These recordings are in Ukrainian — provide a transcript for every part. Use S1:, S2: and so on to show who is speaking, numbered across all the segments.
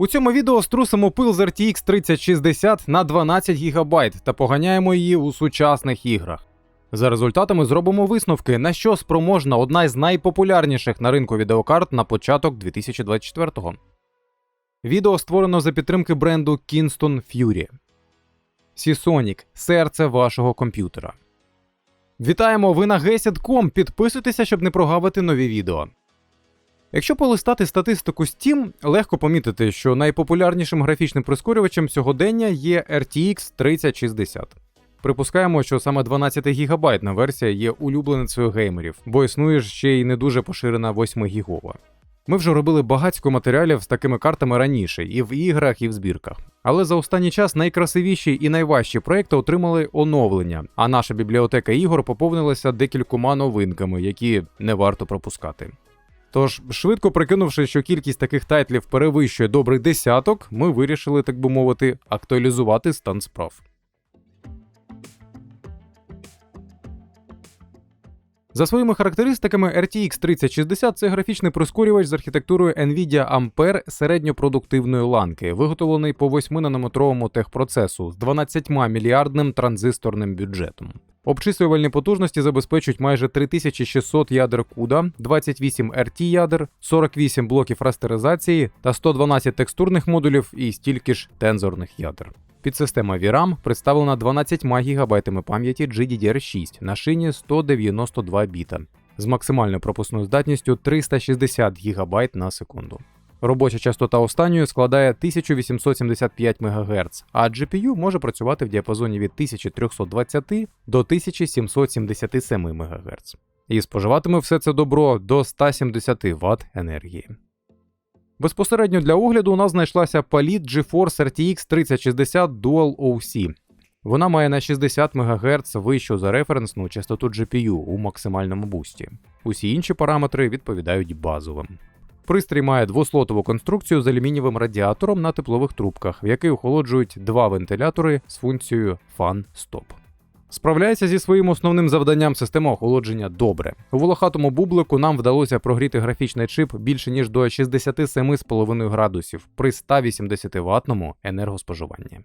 S1: У цьому відео струсимо пил з RTX 3060 на 12 ГБ та поганяємо її у сучасних іграх. За результатами зробимо висновки, на що спроможна одна із найпопулярніших на ринку відеокарт на початок 2024-го. Відео створено за підтримки бренду Kingston Fury. Seasonic – серце вашого комп'ютера. Вітаємо! Ви на Gesid.com. Підписуйтеся, щоб не прогавити нові відео. Якщо полистати статистику Steam, легко помітити, що найпопулярнішим графічним прискорювачем сьогодення є RTX 3060. Припускаємо, що саме 12 гігабайтна версія є улюбленицею геймерів, бо існує ж ще й не дуже поширена 8 гігова. Ми вже робили багатько матеріалів з такими картами раніше, і в іграх, і в збірках. Але за останній час найкрасивіші і найважчі проекти отримали оновлення, а наша бібліотека ігор поповнилася декількома новинками, які не варто пропускати. Тож, швидко прикинувши, що кількість таких тайтлів перевищує добрий десяток, ми вирішили, так би мовити, актуалізувати стан справ. За своїми характеристиками, RTX 3060 це графічний прискорювач з архітектурою Nvidia Ampere середньопродуктивної ланки, виготовлений по 8-нанометровому техпроцесу з 12 мільярдним транзисторним бюджетом. Обчислювальні потужності забезпечують майже 3600 ядер CUDA, 28 RT ядер, 48 блоків растеризації та 112 текстурних модулів і стільки ж тензорних ядер. Підсистема VRAM представлена 12 ГБ пам'яті GDDR6 на шині 192 біта з максимальною пропускною здатністю 360 ГБ на секунду. Робоча частота останньої складає 1875 МГц, а GPU може працювати в діапазоні від 1320 до 1777 МГц. І споживатиме все це добро до 170 Вт енергії. Безпосередньо для огляду у нас знайшлася паліт GeForce RTX 3060 Dual OC. Вона має на 60 МГц вищу за референсну частоту GPU у максимальному бусті. Усі інші параметри відповідають базовим. Пристрій має двослотову конструкцію з алюмінієвим радіатором на теплових трубках, в який охолоджують два вентилятори з функцією Stop. Справляється зі своїм основним завданням система охолодження добре. У волохатому бублику нам вдалося прогріти графічний чип більше ніж до 67,5 градусів при 180 ватному енергоспоживанні.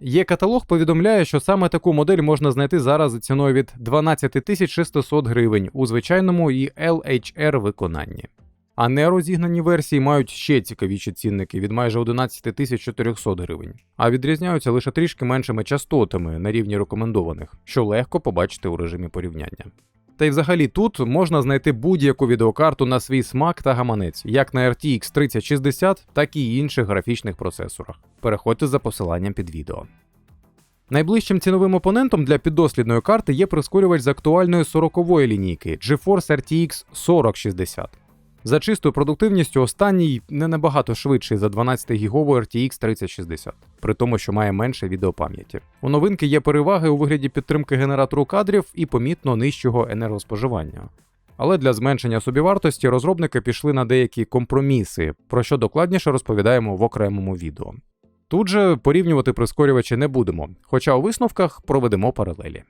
S1: Є каталог повідомляє, що саме таку модель можна знайти зараз за ціною від 12 600 гривень у звичайному і LHR виконанні. А нерозігнані версії мають ще цікавіші цінники від майже 11 400 гривень, а відрізняються лише трішки меншими частотами на рівні рекомендованих, що легко побачити у режимі порівняння. Та й взагалі тут можна знайти будь-яку відеокарту на свій смак та гаманець, як на RTX 3060, так і інших графічних процесорах. Переходьте за посиланням під відео. Найближчим ціновим опонентом для піддослідної карти є прискорювач з актуальної 40-ї лінійки GeForce RTX 4060. За чистою продуктивністю останній не набагато швидший за 12-гігову RTX 3060, при тому, що має менше відеопам'яті. У новинки є переваги у вигляді підтримки генератору кадрів і помітно нижчого енергоспоживання. Але для зменшення собівартості розробники пішли на деякі компроміси, про що докладніше розповідаємо в окремому відео. Тут же порівнювати прискорювачі не будемо, хоча у висновках проведемо паралелі.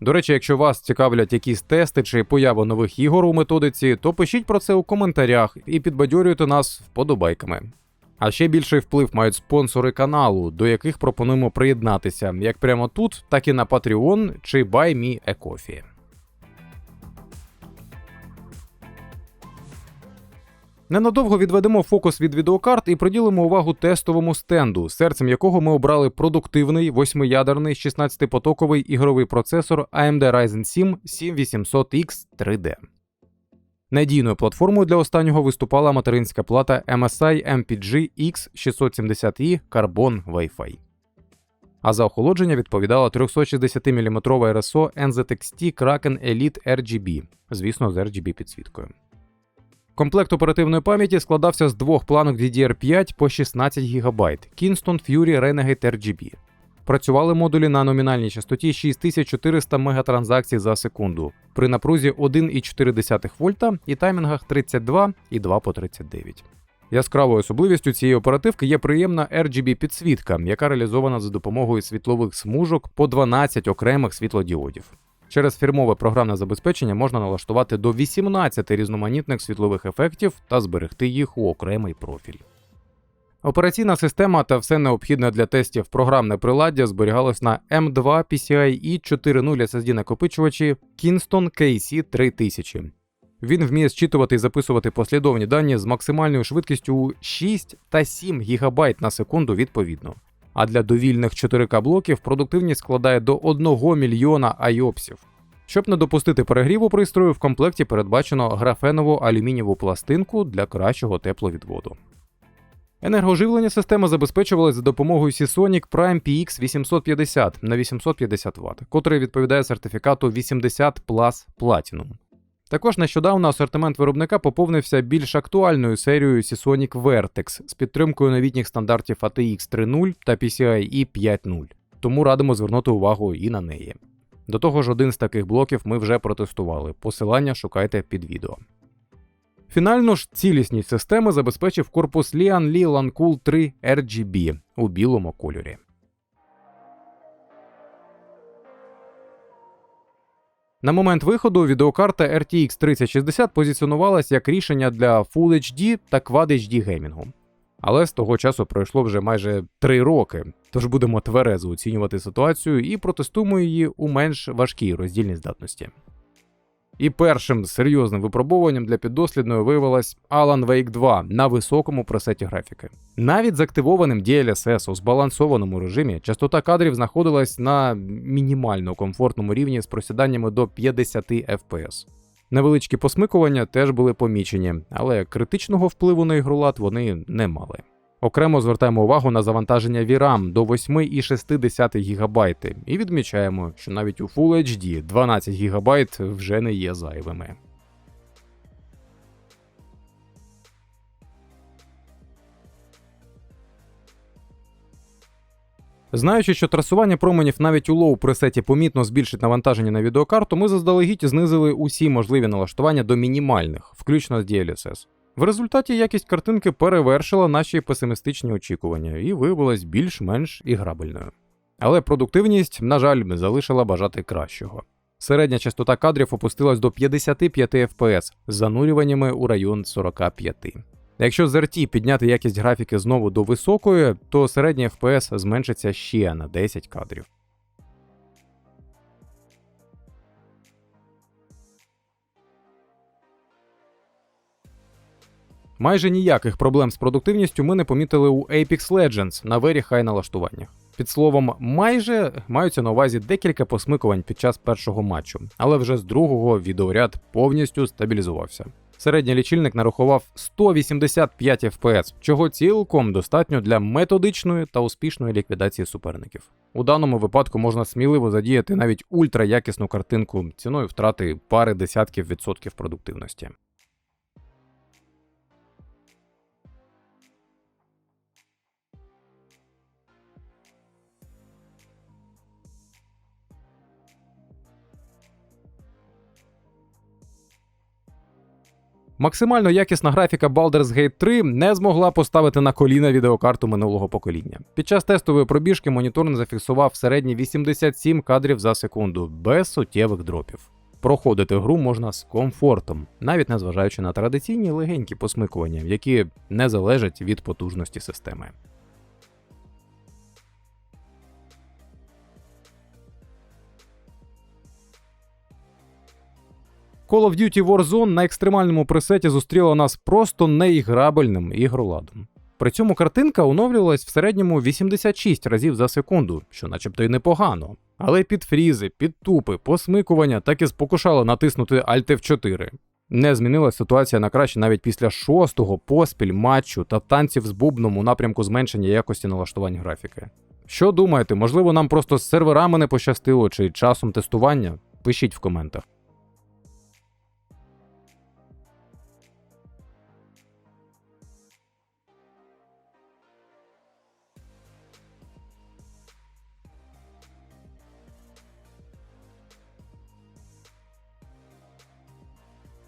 S1: До речі, якщо вас цікавлять якісь тести чи поява нових ігор у методиці, то пишіть про це у коментарях і підбадьорюйте нас вподобайками. А ще більший вплив мають спонсори каналу, до яких пропонуємо приєднатися як прямо тут, так і на Patreon чи BuyMeACoffee. Ненадовго відведемо фокус від відеокарт і приділимо увагу тестовому стенду, серцем якого ми обрали продуктивний восьмиядерний 16-потоковий ігровий процесор AMD Ryzen 7 7800X 3D. Надійною платформою для останнього виступала материнська плата MSI MPG X670i Carbon Wi-Fi. А за охолодження відповідала 360 мм RSO NZXT Kraken Elite RGB, звісно, з RGB підсвіткою. Комплект оперативної пам'яті складався з двох планок DDR5 по 16 ГБ Kingston Fury Renegade RGB. Працювали модулі на номінальній частоті 6400 мегатранзакцій за секунду при напрузі 1,4 вольта і таймінгах 32 і 2 по 39. Яскравою особливістю цієї оперативки є приємна RGB підсвітка, яка реалізована за допомогою світлових смужок по 12 окремих світлодіодів. Через фірмове програмне забезпечення можна налаштувати до 18 різноманітних світлових ефектів та зберегти їх у окремий профіль. Операційна система та все необхідне для тестів програмне приладдя зберігалось на M2 PCI і 4.0 SSD накопичувачі Kingston KC 3000. Він вміє зчитувати і записувати послідовні дані з максимальною швидкістю 6 та 7 ГБ на секунду відповідно. А для довільних 4К блоків продуктивність складає до 1 мільйона айопсів. Щоб не допустити перегріву пристрою, в комплекті передбачено графенову алюмінієву пластинку для кращого тепловідводу. Енергоживлення системи забезпечувалось за допомогою Seasonic Prime PX 850 на 850 Вт, котрий відповідає сертифікату 80 Plus Platinum. Також нещодавно асортимент виробника поповнився більш актуальною серією Seasonic Vertex з підтримкою новітніх стандартів ATX 3.0 та PCIe 5.0, тому радимо звернути увагу і на неї. До того ж, один з таких блоків ми вже протестували. Посилання шукайте під відео. Фінально ж цілісність системи забезпечив корпус Lian Li Lancool 3 RGB у білому кольорі. На момент виходу відеокарта RTX 3060 позиціонувалась як рішення для Full HD та Quad HD геймінгу. Але з того часу пройшло вже майже 3 роки, тож будемо тверезо оцінювати ситуацію і протестуємо її у менш важкій роздільній здатності. І першим серйозним випробуванням для піддослідної виявилась Alan Wake 2 на високому пресеті графіки. Навіть з активованим DLSS у збалансованому режимі частота кадрів знаходилась на мінімально комфортному рівні з просіданнями до 50 FPS. Невеличкі посмикування теж були помічені, але критичного впливу на ігролад вони не мали. Окремо звертаємо увагу на завантаження VRAM до 8,6 ГБ і відмічаємо, що навіть у Full HD 12 ГБ вже не є зайвими. Знаючи, що трасування променів навіть у лоу пресеті помітно збільшить навантаження на відеокарту, ми заздалегідь знизили усі можливі налаштування до мінімальних, включно з DLSS. В результаті якість картинки перевершила наші песимістичні очікування і виявилась більш-менш іграбельною. Але продуктивність, на жаль, залишила бажати кращого. Середня частота кадрів опустилась до 55 FPS з занурюваннями у район 45. Якщо з RT підняти якість графіки знову до високої, то середній FPS зменшиться ще на 10 кадрів. Майже ніяких проблем з продуктивністю ми не помітили у Apex Legends на very high налаштуваннях. Під словом, майже маються на увазі декілька посмикувань під час першого матчу, але вже з другого відеоряд повністю стабілізувався. Середній лічильник нарахував 185 FPS, чого цілком достатньо для методичної та успішної ліквідації суперників. У даному випадку можна сміливо задіяти навіть ультраякісну картинку ціною втрати пари десятків відсотків продуктивності. Максимально якісна графіка Baldur's Gate 3 не змогла поставити на коліна відеокарту минулого покоління. Під час тестової пробіжки монітор зафіксував середні 87 кадрів за секунду без суттєвих дропів. Проходити гру можна з комфортом, навіть незважаючи на традиційні легенькі посмикування, які не залежать від потужності системи. Call of Duty Warzone на екстремальному пресеті зустріла нас просто неіграбельним ігроладом. При цьому картинка оновлювалась в середньому 86 разів за секунду, що начебто й непогано. Але під фрізи, під тупи, посмикування так і спокушало натиснути Alt F4. Не змінилася ситуація на краще навіть після шостого поспіль матчу та танців з бубном у напрямку зменшення якості налаштувань графіки. Що думаєте, можливо, нам просто з серверами не пощастило чи часом тестування? Пишіть в коментах.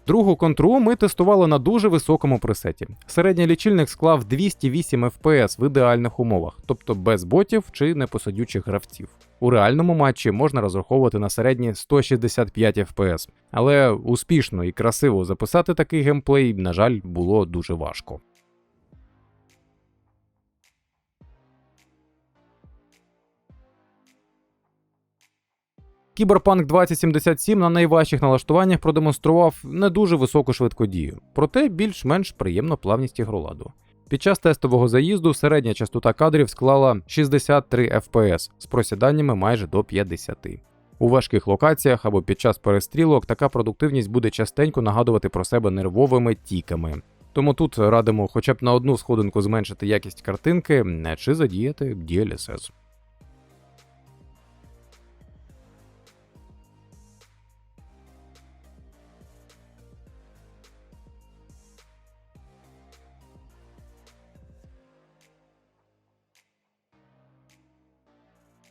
S1: Другу контру ми тестували на дуже високому пресеті. Середній лічильник склав 208 FPS в ідеальних умовах, тобто без ботів чи непосадючих гравців. У реальному матчі можна розраховувати на середні 165 FPS, але успішно і красиво записати такий геймплей, на жаль, було дуже важко. Cyberpunk 2077 на найважчих налаштуваннях продемонстрував не дуже високу швидкодію, проте більш-менш приємну плавність ігроладу. Під час тестового заїзду середня частота кадрів склала 63 FPS з просіданнями майже до 50. У важких локаціях або під час перестрілок така продуктивність буде частенько нагадувати про себе нервовими тіками. Тому тут радимо хоча б на одну сходинку зменшити якість картинки чи задіяти DLSS.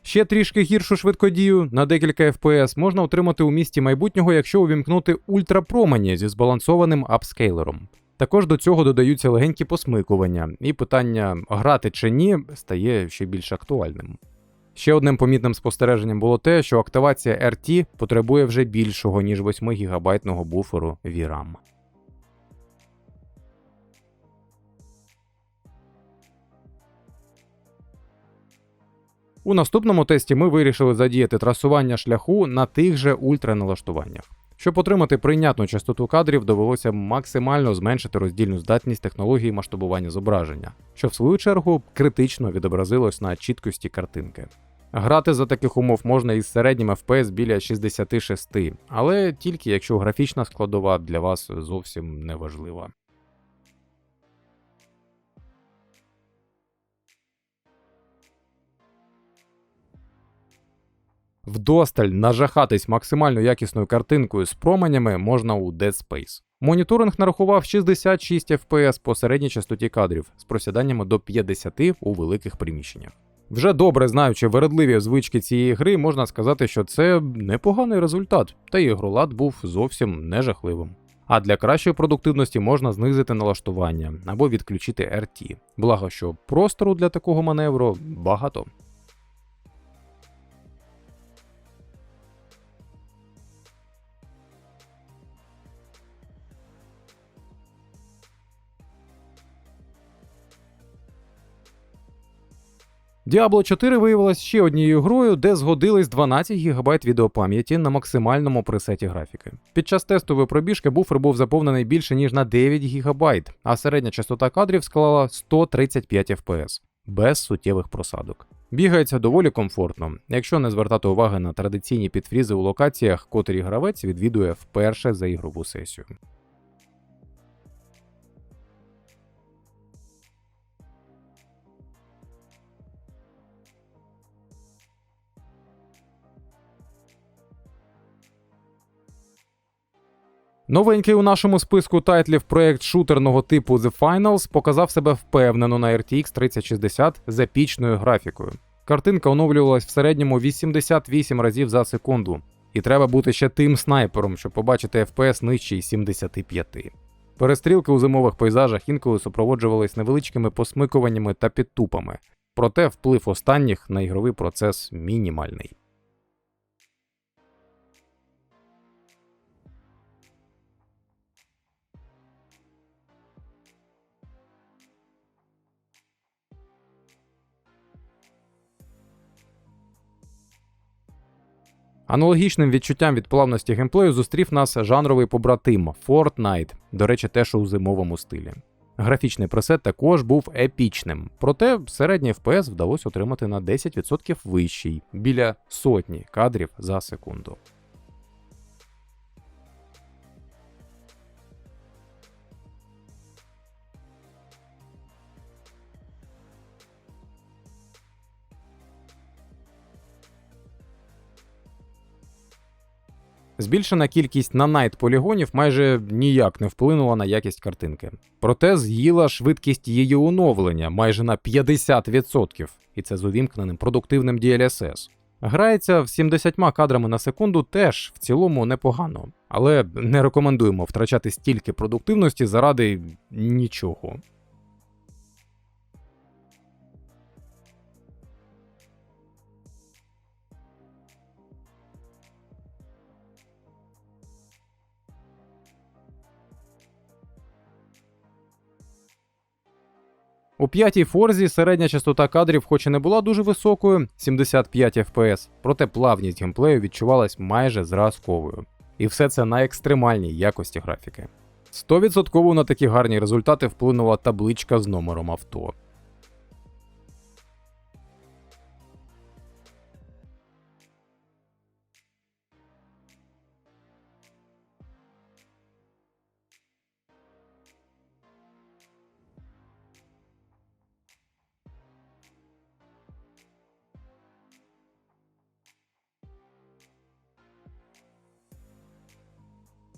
S1: Ще трішки гіршу швидкодію на декілька FPS можна отримати у місті майбутнього, якщо увімкнути ультрапромені зі збалансованим апскейлером. Також до цього додаються легенькі посмикування, і питання грати чи ні стає ще більш актуальним. Ще одним помітним спостереженням було те, що активація RT потребує вже більшого, ніж 8 гігабайтного буферу VRAM. У наступному тесті ми вирішили задіяти трасування шляху на тих же ультраналаштуваннях. Щоб отримати прийнятну частоту кадрів, довелося максимально зменшити роздільну здатність технології масштабування зображення, що в свою чергу критично відобразилось на чіткості картинки. Грати за таких умов можна із середнім FPS біля 66, але тільки якщо графічна складова для вас зовсім не важлива. Вдосталь нажахатись максимально якісною картинкою з променями можна у Dead Space. Моніторинг нарахував 66 FPS по середній частоті кадрів з просіданнями до 50 у великих приміщеннях. Вже добре знаючи вередливі звички цієї гри, можна сказати, що це непоганий результат, та ігролад був зовсім не жахливим. А для кращої продуктивності можна знизити налаштування або відключити RT. Благо, що простору для такого маневру багато. Diablo 4 виявилась ще однією грою, де згодились 12 ГБ відеопам'яті на максимальному пресеті графіки. Під час тестової пробіжки буфер був заповнений більше ніж на 9 ГБ, а середня частота кадрів склала 135 FPS, без суттєвих просадок. Бігається доволі комфортно, якщо не звертати уваги на традиційні підфрізи у локаціях, котрі гравець відвідує вперше за ігрову сесію. Новенький у нашому списку тайтлів проект шутерного типу The Finals показав себе впевнено на RTX 3060 з епічною графікою. Картинка оновлювалась в середньому 88 разів за секунду, і треба бути ще тим снайпером, щоб побачити FPS нижчий 75. Перестрілки у зимових пейзажах інколи супроводжувались невеличкими посмикуваннями та підтупами, проте вплив останніх на ігровий процес мінімальний. Аналогічним відчуттям від плавності геймплею зустрів нас жанровий побратим Fortnite, до речі, теж у зимовому стилі. Графічний пресет також був епічним, проте середній FPS вдалося отримати на 10% вищий, біля сотні кадрів за секунду. Збільшена кількість нанайт полігонів майже ніяк не вплинула на якість картинки. Проте з'їла швидкість її оновлення майже на 50%, і це з увімкненим продуктивним DLSS. Грається в 70 кадрами на секунду теж в цілому непогано, але не рекомендуємо втрачати стільки продуктивності заради нічого. У п'ятій форзі середня частота кадрів, хоч і не була дуже високою 75 FPS, проте плавність геймплею відчувалась майже зразковою. І все це на екстремальній якості графіки. 100% на такі гарні результати вплинула табличка з номером авто.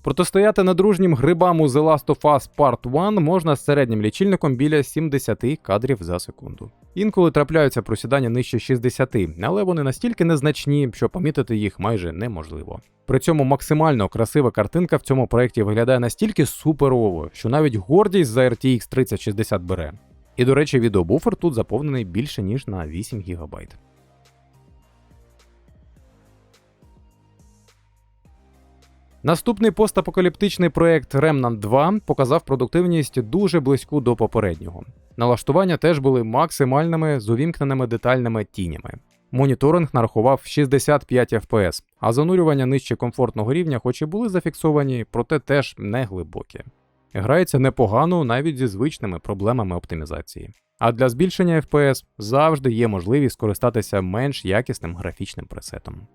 S1: Протистояти недружнім грибам у The Last of Us Part 1 можна з середнім лічильником біля 70 кадрів за секунду. Інколи трапляються просідання нижче 60, але вони настільки незначні, що помітити їх майже неможливо. При цьому максимально красива картинка в цьому проєкті виглядає настільки суперово, що навіть гордість за RTX 3060 бере. І до речі, відеобуфер тут заповнений більше ніж на 8 ГБ. Наступний постапокаліптичний проект Remnant 2 показав продуктивність дуже близьку до попереднього. Налаштування теж були максимальними з увімкненими детальними тінями. Моніторинг нарахував 65 FPS, а занурювання нижче комфортного рівня, хоч і були зафіксовані, проте теж не глибокі. Грається непогано навіть зі звичними проблемами оптимізації. А для збільшення FPS завжди є можливість скористатися менш якісним графічним пресетом.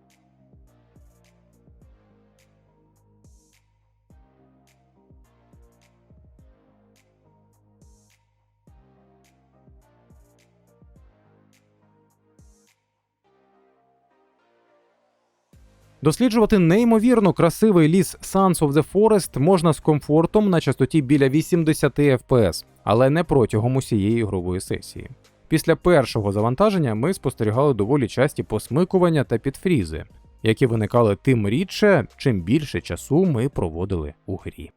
S1: Досліджувати неймовірно красивий ліс Sons of the Forest можна з комфортом на частоті біля 80 FPS, але не протягом усієї ігрової сесії. Після першого завантаження ми спостерігали доволі часті посмикування та підфрізи, які виникали тим рідше, чим більше часу ми проводили у грі.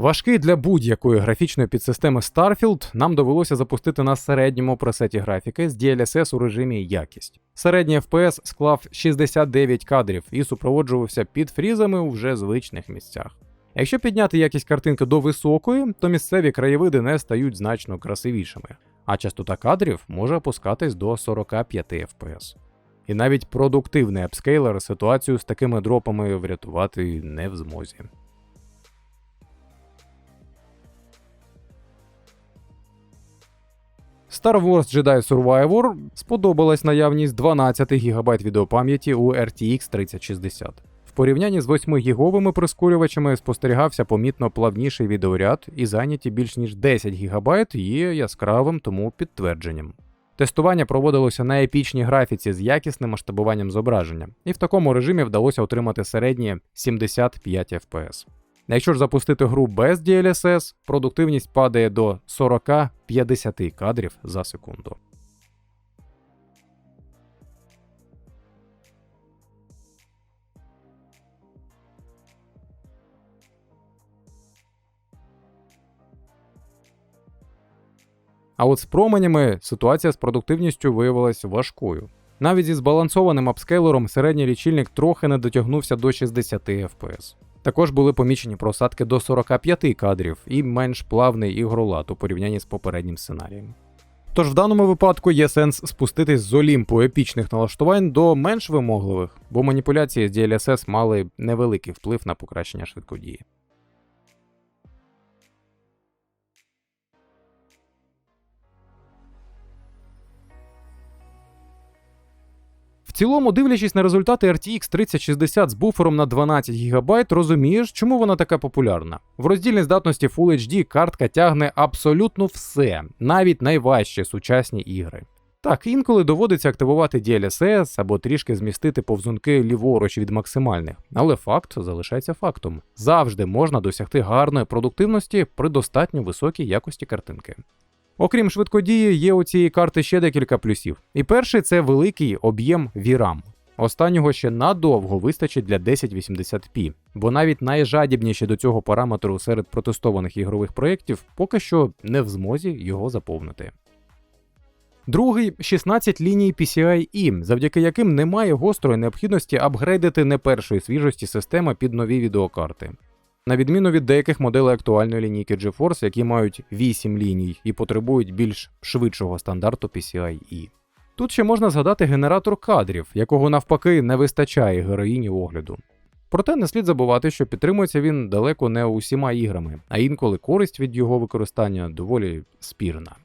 S1: Важкий для будь-якої графічної підсистеми Starfield нам довелося запустити на середньому пресеті графіки з DLSS у режимі якість. Середній FPS склав 69 кадрів і супроводжувався підфрізами у вже звичних місцях. Якщо підняти якість картинки до високої, то місцеві краєвиди не стають значно красивішими, а частота кадрів може опускатись до 45 FPS. І навіть продуктивний апскейлер ситуацію з такими дропами врятувати не в змозі. Star Wars Jedi Survivor сподобалась наявність 12 ГБ відеопам'яті у RTX 3060. В порівнянні з 8 гіговими прискорювачами спостерігався помітно плавніший відеоряд, і зайняті більш ніж 10 ГБ є яскравим тому підтвердженням. Тестування проводилося на епічній графіці з якісним масштабуванням зображення, і в такому режимі вдалося отримати середні 75 FPS. Якщо ж запустити гру без DLSS, продуктивність падає до 40-50 кадрів за секунду. А от з променями ситуація з продуктивністю виявилась важкою. Навіть зі збалансованим апскейлером середній лічильник трохи не дотягнувся до 60 FPS. Також були помічені просадки до 45 кадрів і менш плавний ігролад у порівнянні з попереднім сценарієм. Тож в даному випадку є сенс спуститись з олімпу епічних налаштувань до менш вимогливих, бо маніпуляції з DLSS мали невеликий вплив на покращення швидкодії. Цілому, дивлячись на результати RTX 3060 з буфером на 12 ГБ, розумієш, чому вона така популярна. В роздільній здатності Full HD картка тягне абсолютно все, навіть найважчі сучасні ігри. Так, інколи доводиться активувати DLSS або трішки змістити повзунки ліворуч від максимальних, але факт залишається фактом. Завжди можна досягти гарної продуктивності при достатньо високій якості картинки. Окрім швидкодії, є у цієї карти ще декілька плюсів. І перший це великий об'єм VRAM. Останнього ще надовго вистачить для 1080p, бо навіть найжадібніші до цього параметру серед протестованих ігрових проєктів поки що не в змозі його заповнити. Другий 16 ліній PCI-E, завдяки яким немає гострої необхідності апгрейдити не першої свіжості системи під нові відеокарти. На відміну від деяких моделей актуальної лінійки GeForce, які мають 8 ліній і потребують більш швидшого стандарту PCI-E. Тут ще можна згадати генератор кадрів, якого навпаки не вистачає героїні огляду. Проте не слід забувати, що підтримується він далеко не усіма іграми, а інколи користь від його використання доволі спірна.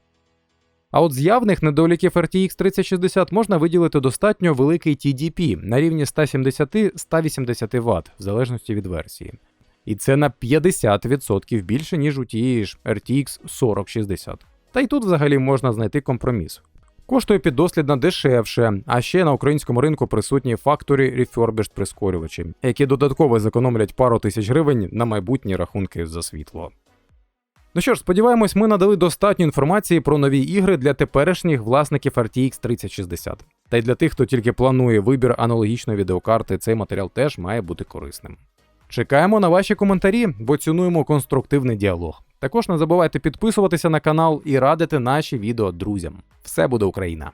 S1: А от з явних недоліків RTX 3060 можна виділити достатньо великий TDP на рівні 170-180 Вт, в залежності від версії. І це на 50% більше, ніж у тієї ж RTX 4060. Та й тут взагалі можна знайти компроміс. Коштує піддослідно дешевше, а ще на українському ринку присутні Factory Refurbished прискорювачі, які додатково зекономлять пару тисяч гривень на майбутні рахунки за світло. Ну що ж, сподіваємось, ми надали достатньо інформації про нові ігри для теперішніх власників RTX 3060. Та й для тих, хто тільки планує вибір аналогічної відеокарти, цей матеріал теж має бути корисним. Чекаємо на ваші коментарі, бо цінуємо конструктивний діалог. Також не забувайте підписуватися на канал і радити наші відео друзям. Все буде Україна!